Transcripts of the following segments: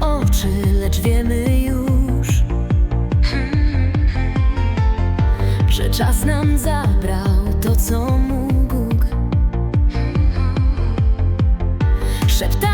oczy, lecz wiemy już, że czas nam zabrał to, co mógł. Szeptane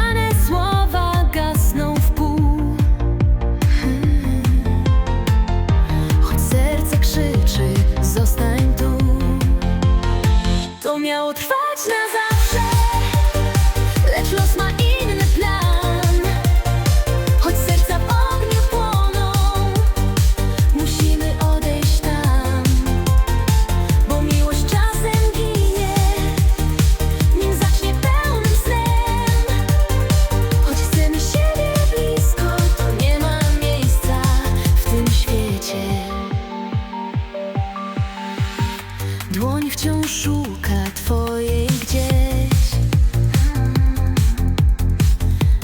wciąż szuka twojej gdzieś.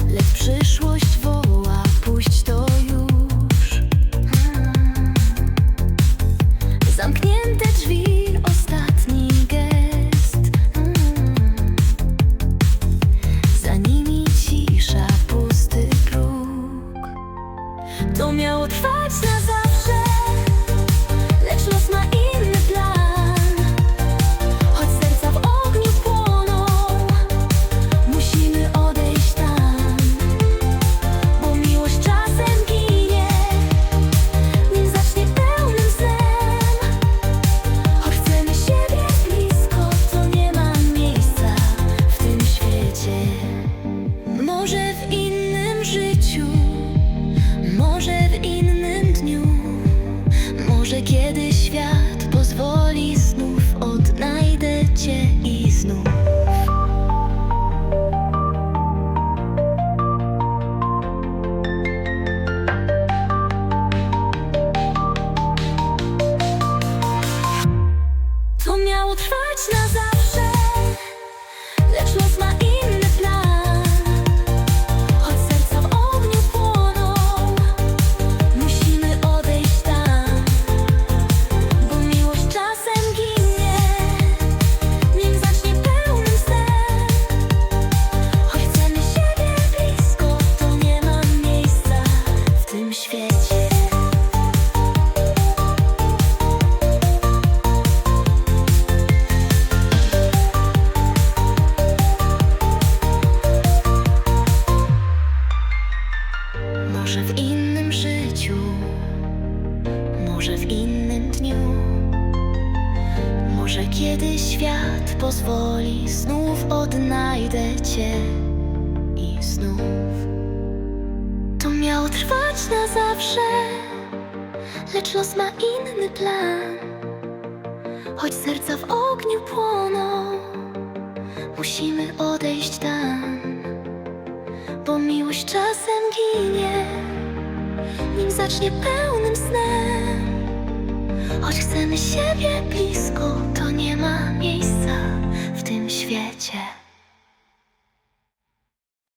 Lecz przyszłość woła, puść to już. Zamknięte drzwi, ostatni gest. Za nimi cisza, pusty próg. To miało trwać na zawsze innym życiu Może w innym dniu. Może kiedy świat pozwoli znów odnajdę cię i znów. To miało trwać na zawsze, kiedy świat pozwoli, znów odnajdę cię i znów. To miało trwać na zawsze, lecz los ma inny plan. Choć serca w ogniu płoną, musimy odejść tam, bo miłość czasem ginie, nim zacznie pełnym snem. Choć chcemy siebie blisko, ma miejsca w tym świecie.